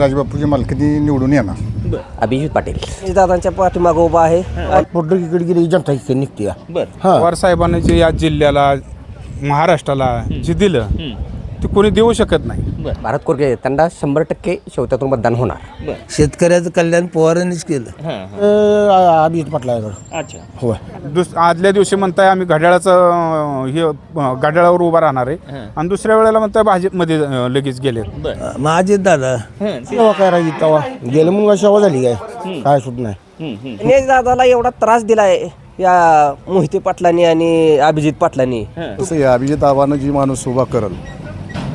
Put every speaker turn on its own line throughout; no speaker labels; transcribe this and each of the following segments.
राजबापूची मालकीनी निवडून येणार.
बर.
अभिजित पाटील.
दादांच्या पाठीमागं उभा आहे. पुढं इकडे गेली जनता इकडे निघते
बर.
पवार साहेबांनी जे या जिल्ह्याला महाराष्ट्राला जे दिलं ते कोणी देऊ शकत नाही.
बर.
भारत कोरके त्यांना शंभर टक्के शेवत्यातून मतदान होणार.
बर.
शेतकऱ्याचं कल्याण पवारांनीच केलं.
हां हां.
अभिजित पाटलाकडं
अच्छा.
होय.
दुस आदल्या दिवशी म्हणताय आम्ही घड्याळाचं अं, हे अं, घड्याळावर उभा राहणार आहे. आणि दुसऱ्या वेळेला म्हणताय भाजपमध्ये अं, लगेच गेले
बर.
माझे दादा.
हां ते-
तेव्हा काय राहिली तेव्हा. गेलं मग शेवा झाली काय? काय सुट नाही.
हम्म, हम्म.
गणेश दादाला एवढा त्रास दिलाय या मोहिते पाटलांनी आणि अभिजित पाटलांनी.
तसं या अभिजित आव्हानं जी माणूस उभा करल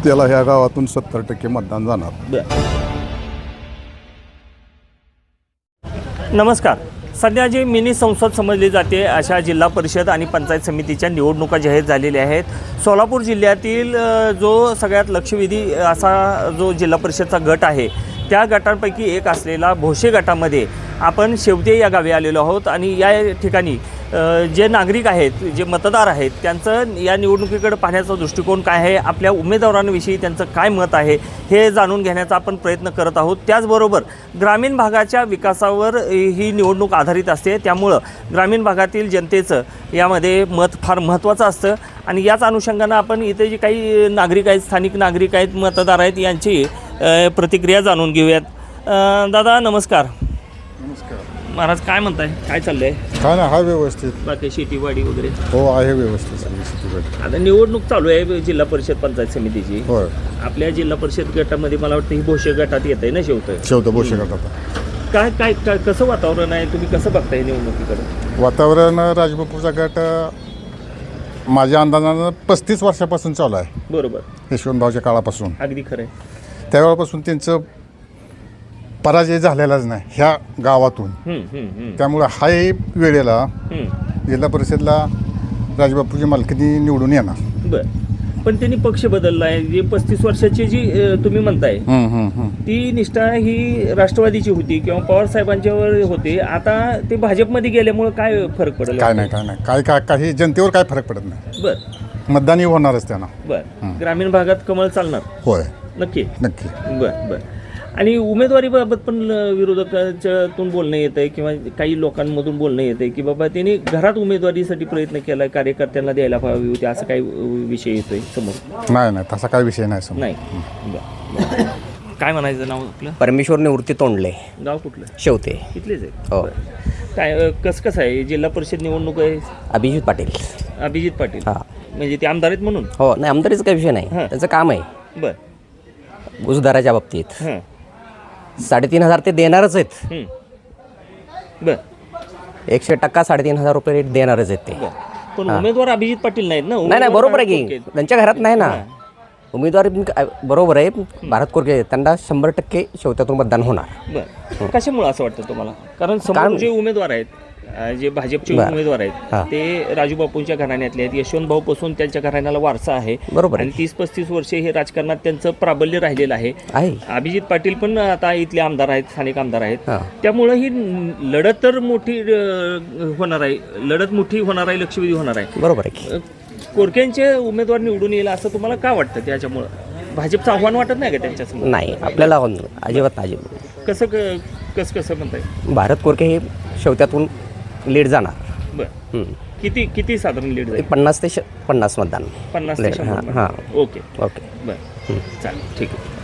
त्याला ह्या गावातून सत्तर टक्के मतदान जाणार.
नमस्कार. सध्या जी मिनी संसद समजली जाते अशा जिल्हा परिषद आणि पंचायत समितीच्या निवडणुका जाहीर झालेल्या आहेत. सोलापूर जिल्ह्यातील जो सगळ्यात लक्षवेधी असा जो जिल्हा परिषदचा गट आहे त्या गटांपैकी एक असलेला भोसे गटामध्ये आपण शेवते या गावी आलेलो आहोत आणि या ठिकाणी जे नागरिक आहेत जे मतदार आहेत त्यांचं या निवडणुकीकडे पाहण्याचा दृष्टिकोन काय आहे आपल्या उमेदवारांविषयी त्यांचं काय मत आहे हे जाणून घेण्याचा आपण प्रयत्न करत आहोत. त्याचबरोबर ग्रामीण भागाच्या विकासावर ही निवडणूक आधारित असते. त्यामुळं ग्रामीण भागातील जनतेचं यामध्ये मत फार महत्त्वाचं असतं. आणि याच अनुषंगानं आपण इथे जे काही नागरिक आहेत स्थानिक नागरिक आहेत मतदार आहेत यांची प्रतिक्रिया जाणून घेऊयात. दादा नमस्कार.
नमस्कार.
महाराज काय म्हणताय? काय चाललंय?
काय नाही हा व्यवस्थित.
बाकी शेतीवाडी वगैरे?
हो आहे व्यवस्थित सगळी शेतीकडे
आता निवडणूक चालू आहे जिल्हा परिषद पंचायत समितीची.
होय.
आपल्या जिल्हा परिषद गटामध्ये मला वाटतं ही भोसे गटात येत आहे ना शेवतं
शेवतं बोशे गटात.
काय काय काय कसं वातावरण आहे? तुम्ही कसं बघताय निवडणुकीकडे?
वातावरण राजबापूचा गट माझ्या अंदाजानं पस्तीस वर्षापासून चालू आहे.
बरोबर.
यशवंतभाऊच्या काळापासून.
अगदी खरं आहे
त्यावेळेपासून त्यांचं पराजय झालेलाच नाही ह्या गावातून. त्यामुळं हाही वेळेला. जिल्हा परिषदला राजबापूची मालकीनी निवडून येणार.
बर. पण त्यांनी पक्ष बदलला आहे जी पस्तीस वर्षाची जी तुम्ही म्हणताय. ती निष्ठा ही राष्ट्रवादीची होती किंवा पवार साहेबांच्यावर होते. आता ते भाजपमध्ये गेल्यामुळे काय फरक पडेल?
काय नाही काय नाही. काय काय काही जनतेवर काय फरक पडत नाही.
बर.
मतदानही होणारच त्यांना.
बर. ग्रामीण भागात कमळ चालणार.
होय.
नक्की?
नक्की.
बर बर. आणि उमेदवारीबाबत पण विरोधकाच्यातून बोलणं येतं आहे किंवा काही लोकांमधून बोलणं येतं आहे की बाबा त्यांनी घरात उमेदवारीसाठी प्रयत्न केला कार्यकर्त्यांना द्यायला हवी होती असं काही विषय येतोय समोर?
नाही नाही तसा काही विषय नाही समोर.
नाही? बर काय म्हणायचं नाव आपलं?
परमेश्वर निवृत्ती तोंडले.
गाव कुठलं?
शेवते.
इथलेच आहे?
हो.
काय कसं कसं आहे? जिल्हा परिषद निवडणूक आहे?
अभिजित पाटील.
अभिजित पाटील.
हां.
म्हणजे ते आमदार आहेत म्हणून?
हो नाही आमदारीचा काही विषय नाही. त्याचं काम आहे.
बर.
उजदाराच्या बाबतीत.
हां.
साडेतीन हजार ते देणारच आहेत.
बर.
एकशे टक्का साडेतीन हजार रुपये रेट देणारच आहेत ते.
पण उमेदवार अभिजित पाटील नाहीत ना?
नाही नाही बरोबर आहे की. त्यांच्या घरात नाही ना. उमेदवारी बरोबर आहे. भारत कोरके त्यांना शंभर टक्के शेवत्यातून मतदान होणार.
बर. कशामुळे असं वाटतं तुम्हाला? कारण समोर
कारण-
जे उमेदवार आहेत जे भाजपचे
बरं.
उमेदवार
हां.
आहेत ते राजू बापूंच्या घराण्यातले आहेत. यशवंत भाऊ पासून त्यांच्या घराण्याला वारसा आहे.
बरोबर आहे.
आणि तीस पस्तीस वर्षे हे राजकारणात त्यांचं प्राबल्य राहिलेलं आहे.
आहे.
अभिजित पाटील पण आता इथले आमदार आहेत स्थानिक आमदार आहेत.
हां.
त्यामुळं ही लढत तर मोठी अ, होणार आहे. लढत मोठी होणार आहे लक्षवेधी होणार आहे.
बरोबर आहे. की
अ, कोरक्यांचे उमेदवार निवडून येईल असं तुम्हाला का वाटतं त्याच्यामुळं? भाजपचं आव्हान वाटत नाही का त्यांच्यासमोर?
नाही आपल्याला अजिबात अजिबात.
कसं क- कसं कसं म्हणताय?
भारत कोरके हे शेवत्यातून लीड जाणार.
बर. किती किती साधारण लीड जाईल?
पन्नास ते श- पन्नास मतदान.
पन्नास ते
लीड,
शंभर
हां
मध्ये.
हां.
ओके.
ओके.
बर. चालेल. ठीक आहे.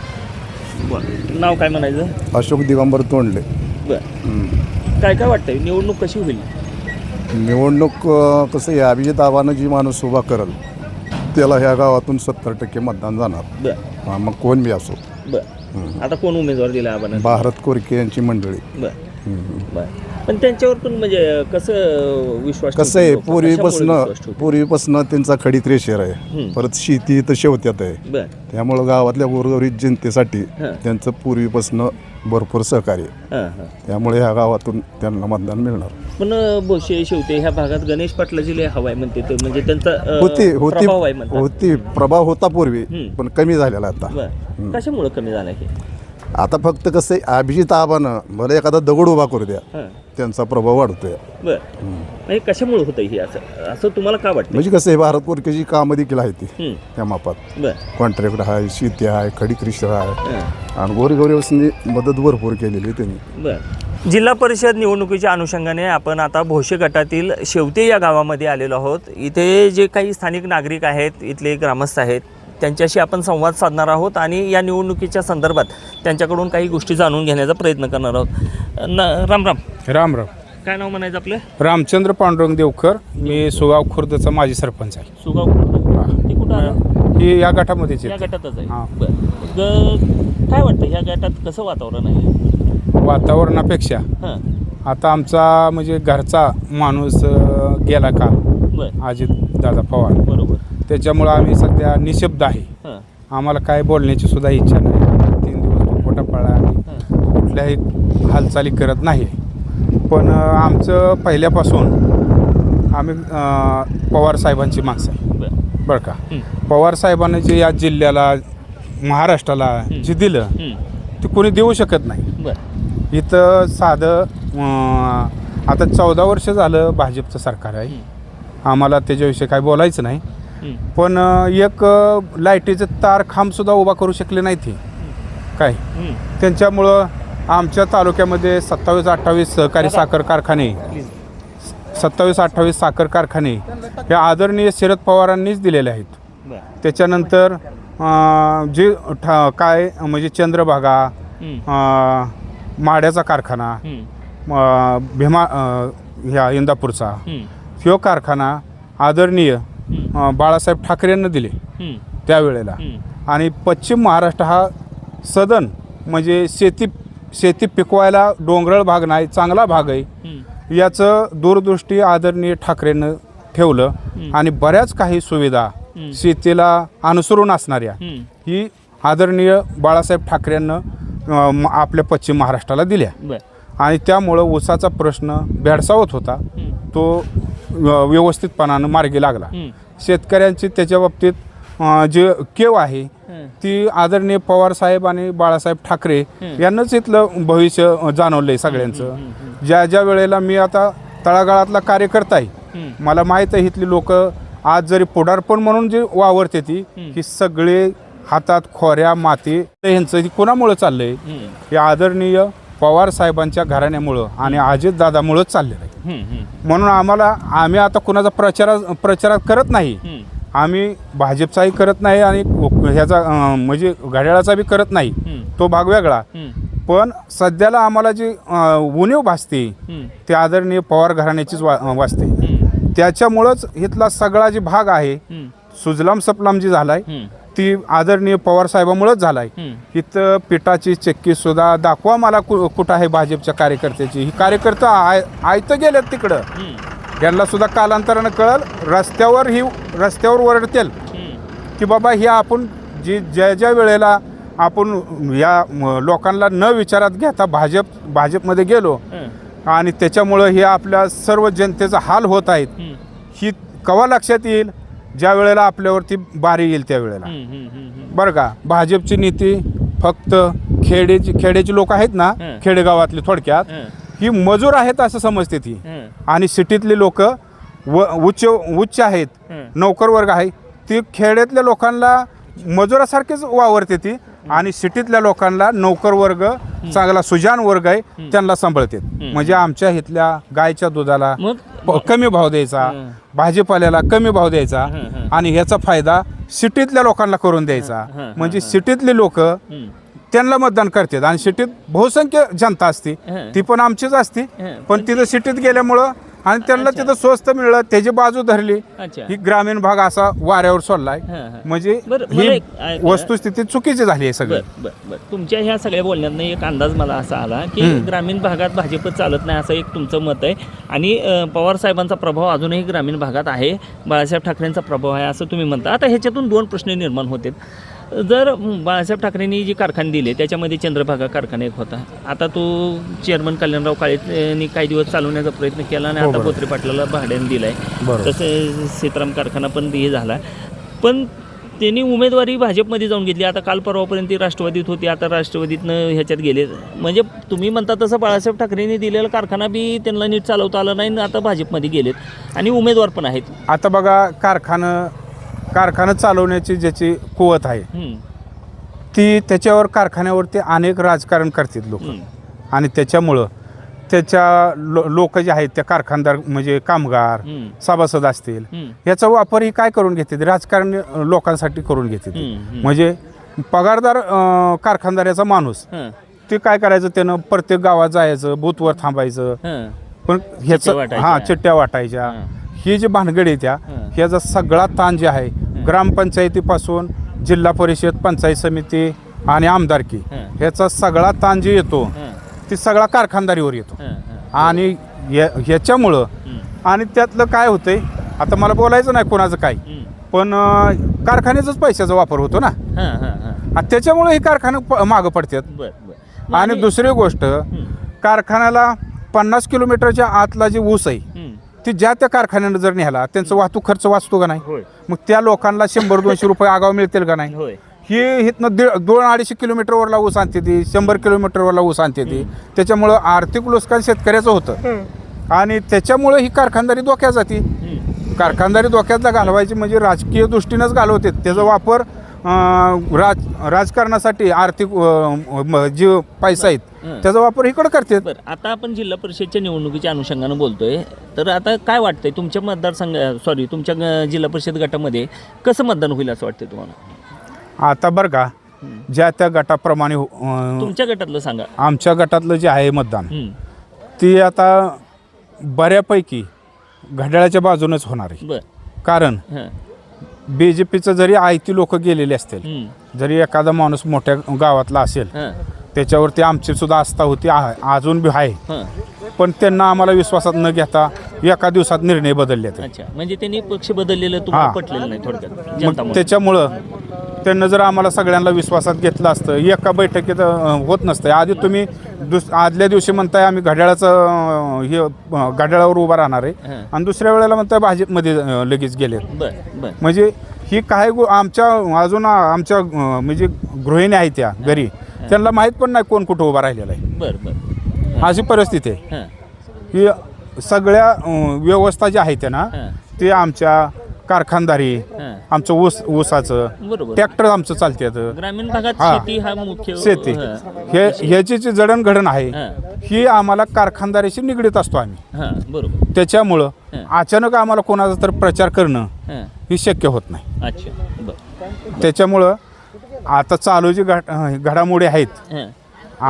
बरं. नाव काय म्हणायचं?
अशोक दिगंबर तोंडले.
बर. काय काय वाटतंय? निवडणूक कशी होईल?
निवडणूक अं, कसं आहे अभिजित आव्हानं जी माणूस उभा करल त्याला ह्या गावातून सत्तर टक्के मतदान जाणार.
बर.
हा, मग कोण बी असो.
बर. आता कोण उमेदवार दिला आपण
भारत कोरके यांची मंडळी.
बर. बर. पण त्यांच्यावर पण म्हणजे कसं विश्वास
कसं आहे पूर्वीपासनं? पूर्वीपासनं त्यांचा खडीत रेषेर आहे.
हम्म.
परत शेती तर शेवत्यात आहे.
बर.
त्यामुळं गावातल्या गोरगरीब जनतेसाठी
हां.
त्यांचं पूर्वीपासनं भरपूर सहकार्य आहे.
हां हां.
त्यामुळे ह्या गावातून त्यांना मतदान मिळणार.
पण भोसे शेवते ह्या भागात गणेश पाटलाची लय हवाय म्हणते ते. म्हणजे त्यांचा अ,
होती होती
प्रभाव आहे म्हणतात.
होती. प्रभाव होता पूर्वी
हम्म.
पण कमी झालेला आता.
बर. कशामुळे कमी झाला हे?
आता फक्त कसं आहे अभिजित आबानं मला एखादा दगड उभा करू द्या. त्यांचा प्रभाव वाढतोय.
बर. कशामुळे होतं हे असं? असं तुम्हाला का वाटतं
म्हणजे कसं आहे भारत कोरकेची कामं देखील आहे ती
हं,
त्या मापात.
बर.
कॉन्ट्रॅक्ट आहे शेती आहे खडी कृषी आहे.
हां.
आणि गोरगौरीवसनी मदत भरपूर केलेली आहे त्यांनी.
बर. जिल्हा परिषद निवडणुकीच्या अनुषंगाने आपण आता भोसे गटातील शेवते या गावामध्ये आलेलो आहोत. इथे जे काही स्थानिक नागरिक आहेत इथले ग्रामस्थ आहेत त्यांच्याशी आपण संवाद साधणार आहोत आणि या निवडणुकीच्या संदर्भात त्यांच्याकडून काही गोष्टी जाणून घेण्याचा प्रयत्न करणार आहोत. न राम राम.
राम राम.
काय नाव म्हणायचं आपलं?
रामचंद्र पांडुरंग देवकर. मी सुगाव खुर्दचा माजी सरपंच आहे.
सुगाव खुर्द. ते कुठं आलं
ही या गटामध्येच
या गटातच आहे.
हां.
बर. ग- काय वाटतं ह्या गटात कसं वातावरण आहे?
वातावरणापेक्षा
हां.
आता आमचा म्हणजे घरचा माणूस अं, गेला का
बर.
अजित दादा पवार.
बरोबर.
त्याच्यामुळं आम्ही सध्या निशब्द आहे.
हां.
आम्हाला काय बोलण्याची सुद्धा इच्छा नाही. तीन दिवस तो खोटा पळा आम्ही
हां.
कुठल्याही हालचाली करत नाही. पण अं, आमचं पहिल्यापासून आम्ही अं, पवार साहेबांची माणसं आहे.
बर.
बरं का?
हं.
पवार साहेबांनी जे या जिल्ह्याला महाराष्ट्राला जे दिलं
हं.
ते कोणी देऊ शकत नाही.
बर.
इथं साधं अं, आता चौदा वर्ष झालं भाजपचं सरकार आहे. आम्हाला त्याच्याविषयी काय बोलायचं नाही. पण एक लाईटीचं तार खांबसुद्धा उभा करू शकले नाही ते काय. त्यांच्यामुळं आमच्या तालुक्यामध्ये सत्तावीस अठ्ठावीस सहकारी साखर कारखाने सत्तावीस अठ्ठावीस साखर कारखाने हे आदरणीय शरद पवारांनीच दिलेले आहेत. त्याच्यानंतर जे ठा काय म्हणजे चंद्रभागा माड्याचा कारखाना भीमा ह्या इंदापूरचा. ह्यो कारखाना आदरणीय अं, बाळासाहेब ठाकरेंना दिले
हं.
त्यावेळेला. आणि पश्चिम महाराष्ट्र हा सदन म्हणजे शेती शेती पिकवायला डोंगराळ भाग नाही चांगला भाग आहे. याचं दूरदृष्टी आदरणीय ठाकरेंनं ठेवलं आणि बऱ्याच काही सुविधा. शेतीला अनुसरून असणाऱ्या
हं.
आदरणीय बाळासाहेब ठाकरेंनं अं, म- आपल्या पश्चिम महाराष्ट्राला दिल्या
बर
आणि त्यामुळं ऊसाचा प्रश्न भेडसावत होता. तो व्यवस्थितपणानं मार्गी लागला. शेतकऱ्यांची त्याच्या बाबतीत जे केव आहे. ती आदरणीय पवार साहेब आणि बाळासाहेब ठाकरे यांनाच इथलं भविष्य जाणवलंय सगळ्यांचं ज्या ज्या वेळेला मी आता तळागाळातला कार्यकर्ता आहे. मला माहीत आहे इथली लोक आज जरी पुढारपण म्हणून जे वावरते ती ही सगळे हातात खोऱ्या माती ह्यांचं हे कोणामुळं चाललंय.
हे
आदरणीय पवार साहेबांच्या घराण्यामुळं आणि अजित दादामुळंच चाललेलं आहे. म्हणून आम्हाला आम्ही आता कुणाचा प्रचार प्रचार करत नाही. आम्ही भाजपचाही करत नाही आणि ह्याचा म्हणजे घड्याळाचा बी करत नाही. तो भाग वेगळा. पण सध्याला आम्हाला जी उणीव भासते. ते आदरणीय पवार घराण्याचीच वा वाचते. त्याच्यामुळंच इथला सगळा जे भाग आहे. सुजलाम सपलाम जी झालाय. ती आदरणीय पवार साहेबामुळेच झालाय
हं.
इथं पिठाची चक्की सुद्धा दाखवा मला कु कुठं आहे भाजपच्या कार्यकर्त्याची ही कार्यकर्ता आय आयतं गेलेत तिकडं. यांना सुद्धा कालांतरानं कळल रस्त्यावर ही रस्त्यावर ओरडतील
हं.
की बाबा ही आपण जी ज्या ज्या वेळेला आपण या लोकांना न विचारात घेता भाजप भाजपमध्ये गेलो. आणि त्याच्यामुळं हे आपल्या सर्व जनतेचा हाल होत आहेत.
ही
कवा लक्षात येईल ज्या वेळेला आपल्यावरती बारी येईल त्या वेळेला.
हं.
बरं का भाजपची नीती फक्त खेडेची खेड्याची लोक आहेत ना. खेडेगावातली थोडक्यात
हं.
मजूर आहेत असं समजते ती. आणि सिटीतली लोक व उच्च उच्च आहेत. नोकर वर्ग आहे ती खेड्यातल्या लोकांना मजुरासारखेच वावरते ती आणि सिटीतल्या लोकांना नोकर वर्ग चांगला सुजान वर्ग आहे त्यांना सांभाळते म्हणजे आमच्या इथल्या गायच्या दुधाला प- कमी भाव द्यायचा. भाजीपाल्याला कमी भाव द्यायचा. आणि ह्याचा फायदा सिटीतल्या लोकांना करून द्यायचा म्हणजे. सिटीतली लोक. त्यांना मतदान करतात आणि सिटीत बहुसंख्य जनता असते. ती पण आमचीच असते. पण तिथं सिटीत गेल्यामुळं आणि त्यांना. तिथं स्वस्त मिळलं त्याची बाजू धरली
अच्छा
ही ग्रामीण भाग असा वाऱ्यावर सोडलाय
हं, हं.
म्हणजे
बरं, मला
ही
एक ऐका.
वस्तुस्थिती चुकीची झाली आहे सगळी
बर बर बर तुमच्या ह्या सगळ्या बोलण्यातनं एक अंदाज मला असा आला की. ग्रामीण भागात भाजप चालत नाही असं एक तुमचं मत आहे आणि अ, पवार साहेबांचा प्रभाव अजूनही ग्रामीण भागात आहे बाळासाहेब ठाकरेंचा प्रभाव आहे असं तुम्ही म्हणता आता ह्याच्यातून दोन प्रश्न निर्माण होते जर बाळासाहेब ठाकरेंनी जी कारखाने दिले त्याच्यामध्ये चंद्रभागा कारखाना एक होता. आता तो चेअरमन कल्याणराव काळेंनी काही दिवस चालवण्याचा प्रयत्न केला आणि
हो,
आता. बोत्रे पाटलाला भाड्याने दिलाय. तसे सीताराम कारखाना पण हे झाला. पण त्यांनी उमेदवारी भाजपमध्ये जाऊन घेतली. आता काल परवापर्यंत ती राष्ट्रवादीत होती आता राष्ट्रवादीतनं ह्याच्यात गेले. म्हणजे तुम्ही म्हणता तसं बाळासाहेब ठाकरेंनी दिलेला कारखाना बी त्यांना नीट चालवता आला नाही आता भाजपमध्ये गेलेत. आणि उमेदवार पण आहेत.
आता बघा कारखानं कारखानं चालवण्याची ज्याची कुवत आहे
हम्म,
ती त्याच्यावर कारखान्यावरती अनेक राजकारण करतात लोक.
हम्म,
आणि त्याच्यामुळं त्याच्या लो लोक जे आहेत त्या कारखानदार म्हणजे कामगार
हम्म,
सभासद असतील
हम्म,
याचा वापर ही काय करून घेते राजकारण अं, लोकांसाठी करून घेते
हम्म.
म्हणजे पगारदार अं, कारखानदाराचा माणूस
हं,
ते काय करायचं? त्यानं प्रत्येक गावात जायचं बूथवर थांबायचं.
हं,
पण
चिठ्ठ्या
ह्याचं
वाटायच्या.
हां चिट्ट्या वाटायच्या.
हं.
ही जी भानगड आहे त्या. ह्याचा सगळा ताण जे आहे ग्रामपंचायतीपासून जिल्हा परिषद पंचायत समिती आणि आमदारकी. ह्याचा सगळा ताण जे येतो ते सगळा कारखानदारीवर येतो. आणि ह्या- ह्याच्यामुळं आणि त्यातलं काय होतंय आता मला बोलायचं नाही कोणाचं काय पण कारखान्याचाच पैशाचा वापर होतो ना. त्याच्यामुळे हे कारखाने मागं पडतात. आणि दुसरी गोष्ट कारखान्याला पन्नास किलोमीटरच्या आतला जे ऊस आहे ती ज्या त्या कारखान्यानं जर नेला त्यांचा वाहतूक खर्च वाचतो का नाही? मग त्या लोकांना शंभर दोनशे रुपये आगाव मिळतील का नाही? ही इथनं दीड दोन अडीचशे किलोमीटरवरला ऊस आणते ती शंभर किलोमीटरवरला ऊस आणते ती. त्याच्यामुळं आर्थिक नुकसान शेतकऱ्याचं होतं. आणि त्याच्यामुळं ही कारखानदारी धोक्यात जाते. कारखानदारी धोक्यातला घालवायची म्हणजे राजकीय दृष्टीनंच घालवते. त्याचा वापर राज राजकारणासाठी आर्थिक जे पैसा आहेत
हं.
त्याचा वापर इकडं करतात
बरं आता आपण जिल्हा परिषदच्या निवडणुकीच्या अनुषंगानं बोलतोय तर आता काय वाटतंय तुमच्या मतदारसंघ सॉरी तुमच्या ग- जिल्हा परिषद गटामध्ये कसं मतदान होईल असं वाटतंय तुम्हाला?
आता बरं का ज्या त्या गटाप्रमाणे अं,
तुमच्या गटातलं सांगा.
आमच्या गटातलं जे आहे मतदान
हं,
ती आता बऱ्यापैकी घड्याळाच्या बाजूनच होणार आहे.
बरं.
कारण
हं,
बी जे पीचं जरी आयती लोक गेलेले असतील जरी एखादा माणूस मोठ्या गावातला असेल त्याच्यावरती आमची सुद्धा आस्था होती अजून बी आहे. पण त्यांना आम्हाला विश्वासात न घेता एका दिवसात निर्णय बदलले ते
अच्छा म्हणजे त्यांनी पक्ष बदललेलं तुम्हाला
हां.
पटलेलं नाही थोडक्यात
मग. त्याच्यामुळं त्यांना जर आम्हाला सगळ्यांना विश्वासात घेतलं असतं एका बैठकीत होत नसतं. आधी तुम्ही दुस आदल्या दिवशी म्हणताय आम्ही घड्याळाचं हे घड्याळावर उभा राहणार आहे. आणि दुसऱ्या वेळेला म्हणताय भाजपमध्ये लगेच गेले म्हणजे ही काय गो आमच्या अजून आमच्या म्हणजे गृहिणी आहेत त्या घरी. त्यांना माहीत पण नाही कोण कुठं उभा राहिलेला आहे. अशी परिस्थिती आहे.
हां.
ही सगळ्या व्यवस्था ज्या आहेत ना ते आमच्या कारखानदारी आमचं ऊस ऊसाचं.
बरोबर.
ट्रॅक्टर आमचं चालतात
ग्रामीण भागात
हां.
शेती हा मुख्य
शेती.
हां.
हे ह्याची जी जडणघडण आहे
हां.
ही आम्हाला कारखानदारीशी निगडीत असतो आम्ही.
हां बरोबर.
त्याच्यामुळं
हां.
अचानक आम्हाला कोणाचा तर प्रचार करणं
हां.
ही शक्य होत नाही.
अच्छा बरं.
त्याच्यामुळं आता चालू जी अं, घडामोडी आहेत
हां.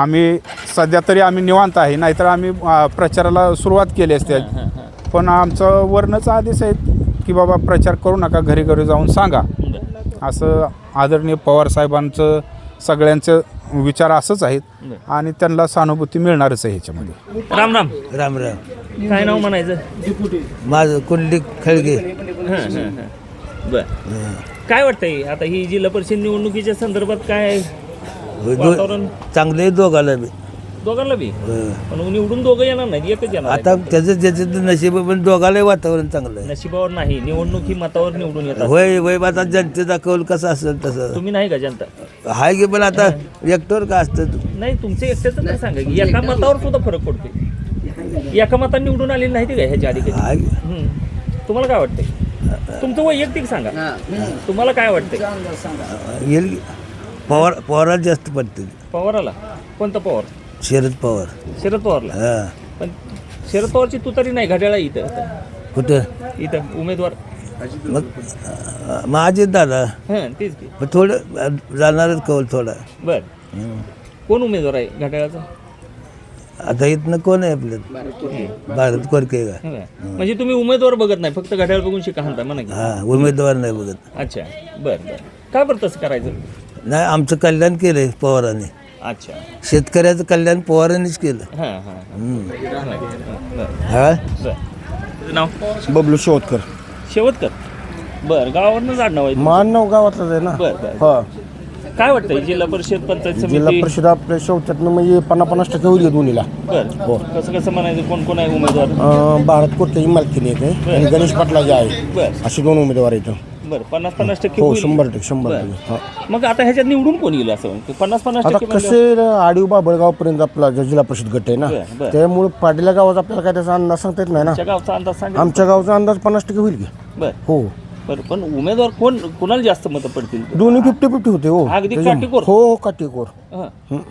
आम्ही सध्या तरी आम्ही निवांत आहे. नाहीतर आम्ही अं, प्रचाराला सुरुवात केली असते.
हां हां
पण आमचं वर्णचा आदेश आहे की बाबा प्रचार करू नका घरी घरी जाऊन सांगा. असं आदरणीय पवार साहेबांचं सगळ्यांचं विचार असंच आहेत. आणि त्यांना सहानुभूती मिळणारच आहे ह्याच्यामध्ये
राम राम.
राम राम.
काय नाव म्हणायचं?
माझं कुंडली खळगे.
हां हां हां. बरं. काय वाटतंय? आता ही जिल्हा परिषद निवडणुकीच्या संदर्भात काय वातावरण?
चांगले दोघाला बी.
दोघांना बी. पण निवडून दोघं येणार नाही एकच येणार
आता त्याचं त्याचं नशीब पण दोघाला वातावरण चांगलं आहे.
नशिबावर नाही निवडणूक ही मतावर निवडून येतात.
होय होय आता जनतेचा कौल कसा असेल तसं?
तुम्ही नाही का जनता?
हाय की पण आता एकटोर का असतं
नाही तुमचे एकट्याचं नाही सांगा की एका मतावर सुद्धा फरक पडतो एका मताने निवडून आलेली नाही ते का ह्याच्या आधी. तुम्हाला काय वाटतंय? तुमचं वैयक्तिक सांगा. तुम्हाला काय वाटतंय?
येईल की. पवार पवाराला जास्त पडते
पवाराला? कोणता पवार?
शरद पवार.
शरद पवारला?
हा.
पण शरद पवारची तुतारी नाही घड्याळा इथं.
कुठं?
इथं उमेदवार.
मग अं, माझे दादा.
हां तेच की.
थोडं अं, जाणारच कौल थोडा.
बर.
हं.
कोण उमेदवार आहे घड्याळाचा?
आता इथनं कोण आहे आपलं? भारत कोरके का?
हं. म्हणजे तुम्ही उमेदवार बघत नाही फक्त घड्याळ बघून शिका म्हणता म्हणा की.
हा उमेदवार नाही बघत.
अच्छा बर बर. का बरं तसं करायचं?
नाही आमचं कल्याण केलंय पवारांनी.
अच्छा.
शेतकऱ्याचं कल्याण पवारांनीच केलं.
हां हां
हम्म.
बरं.
हा?
बरं. तुझं नाव?
बबलू शेवतकर
शेवतकर बरं गावावरनं जाणं आहे
मानव गावातलाच आहे ना?
बरं बरं.
हा.
काय वाटतंय जिल्हा परिषद पंचायत
जिल्हा
समिती
परिषद आपल्या शेवच्यातनं म्हणजे पन्नास पन्नास टक्के होईल दोन्हीला.
बरं.
हो.
कसं कसं म्हणायचं कोण कोण आहे उमेदवार?
अं, भारत कोटल्याची मालकीने येते आणि गणेश पाटला जे आहे.
बरं.
असे दोन उमेदवार आहेत.
बरं पन्नास पन्नास टक्के
हो
होईल.
शंभर टक्के शंभर
बरं.
टक्के हा.
मग आता ह्याच्यात निवडून कोण येईल असं पन्नास पन्नास
आता
टक्के म्हणल्यावर-
कसे आडीव बाबळगाव पर्यंत आपला जो जिल्हा परिषद गट आहे ना
बरं.
त्यामुळे पाटीला गावात आपल्याला काय त्याचा अंदाज सांगता येत नाही ना
तुमच्या गावचा अंदाज सांगा
आमच्या गावचा अंदाज पन्नास टक्के होईल की
बरं
हो
बरं पण उमेदवार कोण कोणाला जास्त मतं पडतील
दोन्ही फिफ्टी फिफ्टी होते हो
अगदी
त्याच्या-
काटेकोर?
हो हो काटेकोर
हां
हं.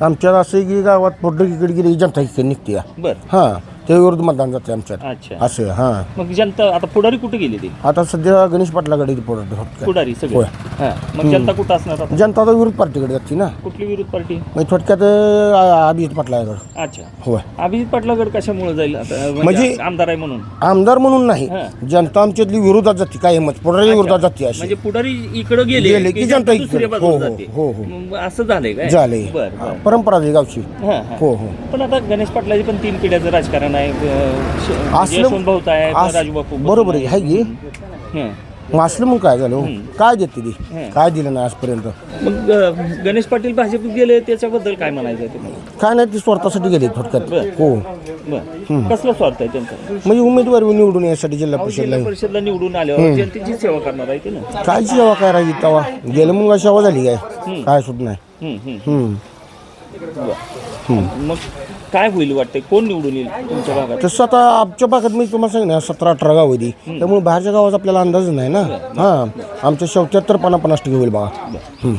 आमच्यात असं आहे की गावात पोड्ड इकडे गेली की जनता इकडे निघते.
बरं
हां त्या विरुद्ध मतदान जाते आमच्यात.
अच्छा.
असं हां.
मग जनता आता पुढारी कुठे गेली ती?
आता सध्या गणेश पाटलाकडे पोड्ड
पुढारी सगळे
होय.
हां. मग जनता कुठं असणार आता?
जनता आता विरोध पार्टीकडे जाते ना.
कुठली विरोध पार्टी?
मग थोडक्यात अं, अभिजित पाटलाकडे.
अच्छा.
होय.
अभिजित पाटलागड कशामुळे जाईल आता? म्हणजे
म्हणजे-
आमदार आहे म्हणून.
आमदार म्हणून नाही.
हां.
जनता आमच्यातली विरोधात जाते काय मत पोड्याच्या विरोधात जाते अशी.
म्हणजे पुढारी इकडे गेले
गेले की जनता इकडे.
दुसऱ्या
हो,
बाजूला
हो,
जाते.
हो, हो.
मग असं झालंय काय?
झाले
बरं बरं.
परंपरा आहे गावची.
हां, हां.
हो हो.
पण आता गणेश पाटलाची पण तीन पिढ्याचं राजकारण आहे. अं, श-
असलं-
यशवंत भाऊत आहे
अस-
राजूबापू
बरोबर आहे, आहे की?
हं.
मग असलं मग काय झालं हो? काय देते ती. काय दिलं नाही आजपर्यंत?
मग अं, गणेश पाटील भाजप गेले त्याच्याबद्दल काय म्हणायचं आहे तुम्हाला?
काय नाही ती स्वतःसाठी गेली थोडक्यात.
बरं.
हो.
बरं. कसलं स्वार्थ आहे त्यांचा?
म्हणजे उमेदवारी निवडून यासाठी जिल्हा परिषदला
जिल्हा परिषदला निवडून आल्यावर जनतेची सेवा करणार आहे ते ना
काय सेवा काय राहिली तवा गेलं मग सेवा झाली काय? काय सुद्धा नाही. हम्म.
मग काय होईल वाटतंय? कोण निवडून येईल तुमच्या भागात?
तसं आता आमच्या भागात मी तुम्हाला सांग ना सतरा अठरा गाव होती त्यामुळे बाहेरच्या गावाचा आपल्याला अंदाज नाही ना? हां. आमच्या शेवत्याहत्तर पन्नास पन्नास टक्के होईल बघा.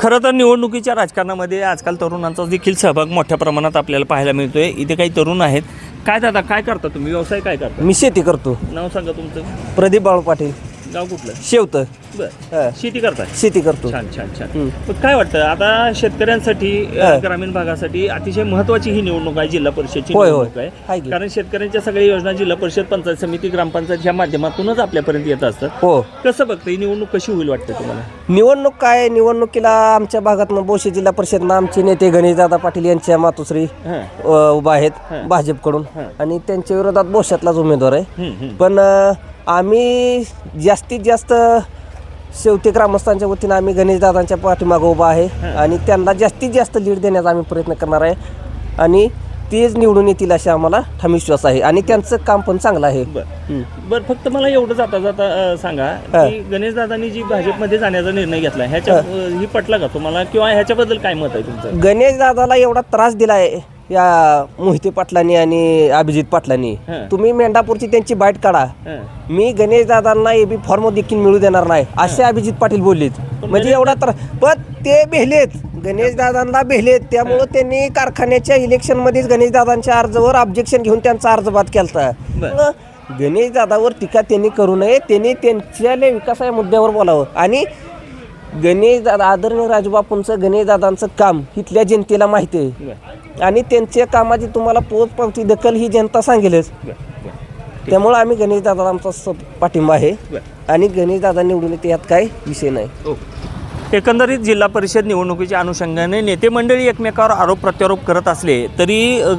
खरं तर निवडणुकीच्या राजकारणामध्ये आजकाल तरुणांचा देखील सहभाग मोठ्या प्रमाणात आपल्याला पाहायला मिळतोय. इथे काही तरुण आहेत. काय दादा काय करता तुम्ही? व्यवसाय काय करता?
मी शेती करतो.
नाव सांगा तुमचं.
प्रदीप बाळू पाटील.
गाव कुठलं?
शेवतं.
बरं. शेती करताय?
शेती करतो.
छान छान छान. काय वाटतं आता शेतकऱ्यांसाठी ग्रामीण भागासाठी अतिशय महत्वाची ही निवडणूक आहे जिल्हा परिषदची
होय.
निवडणूक
आहे.
कारण शेतकऱ्यांच्या सगळ्या योजना जिल्हा परिषद पंचायत समिती ग्रामपंचायत ह्या माध्यमातूनच आपल्यापर्यंत येत असतात.
हो.
कसं बघतं ही निवडणूक कशी होईल वाटतं तुम्हाला?
निवडणूक काय निवडणुकीला आमच्या भागातनं बोशी जिल्हा परिषदनं आमचे नेते गणेशदादा पाटील यांच्या मातोश्री उभा आहेत भाजपकडून. आणि त्यांच्या विरोधात बोशातलाच उमेदवार आहे. पण आम्ही जास्तीत जास्त शेवटी ग्रामस्थांच्या वतीनं आम्ही गणेशदादांच्या पाठीमागं उभा आहे आणि त्यांना जास्तीत जास्त लीड देण्याचा आम्ही प्रयत्न करणार आहे. आणि तेच निवडून येतील असे आम्हाला ठाम विश्वास आहे. आणि त्यांचं काम पण चांगलं आहे.
बरं. बरं फक्त मला एवढं जाता जाता सांगा की गणेश दादांनी जी भाजपमध्ये जाण्याचा निर्णय घेतला ह्याच्या ही पटला का तुम्हाला? किंवा ह्याच्याबद्दल काय मत आहे तुमचं?
गणेशदादाला एवढा त्रास दिलाय. या मोहिते पाटलांनी आणि अभिजित पाटलांनी
हं.
तुम्ही मेंढापूरची त्यांची बाईट काढा.
हं.
मी गणेशदादांना एबी फॉर्म देखील मिळू देणार नाही असे अभिजित पाटील बोललेत. म्हणजे एवढा तर पण ते बेहलेत गणेशदादांना बेहलेत त्यामुळं त्यांनी कारखान्याच्या इलेक्शनमध्येच गणेशदादांच्या अर्जावर ऑब्जेक्शन घेऊन त्यांचा अर्ज बाद केला
बरं.
गणेशदादावर टीका त्यांनी करू नये त्यांनी त्यांच्या विकासा मुद्द्यावर बोलावं. आणि गणेशदादा आदरणीय राजूबापूंचं गणेशदादांचं काम इथल्या जनतेला माहिती आहे. आणि त्यांच्या कामाची तुम्हाला पोचपावती दखल ही जनता सांगेलच. त्यामुळं आम्ही गणेशदादा आमचा स- पाठिंबा आहे. आणि गणेशदादा निवडून येते यात काय विषय नाही.
एकंदरीत जिल्हा परिषद निवडणुकीच्या अनुषंगाने नेते मंडळी एकमेकावर आरोप प्रत्यारोप करत असले तरी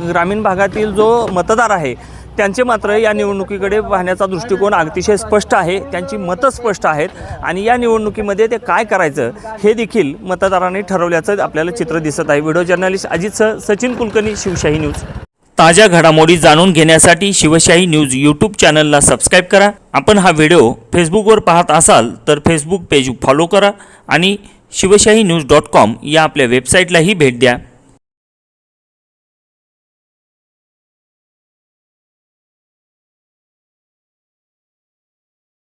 ग्रामीण भागातील जो मतदार आहे त्यांचे मात्र या निवडणुकीकडे पाहण्याचा दृष्टिकोन अतिशय स्पष्ट आहे. त्यांची मतं स्पष्ट आहेत आणि या निवडणुकीमध्ये ते काय करायचं हे देखील मतदारांनी ठरवल्याचं आपल्याला चित्र दिसत आहे. व्हिडिओ जर्नलिस्ट अजित सह सचिन कुलकर्णी शिवशाही न्यूज. ताज्या घडामोडी जाणून घेण्यासाठी शिवशाही न्यूज यूट्यूब चॅनलला सबस्क्राईब करा. आपण हा व्हिडिओ फेसबुकवर पाहत असाल तर फेसबुक पेज फॉलो करा आणि शिवशाही न्यूज डॉट कॉम या आपल्या वेबसाईटलाही भेट द्या.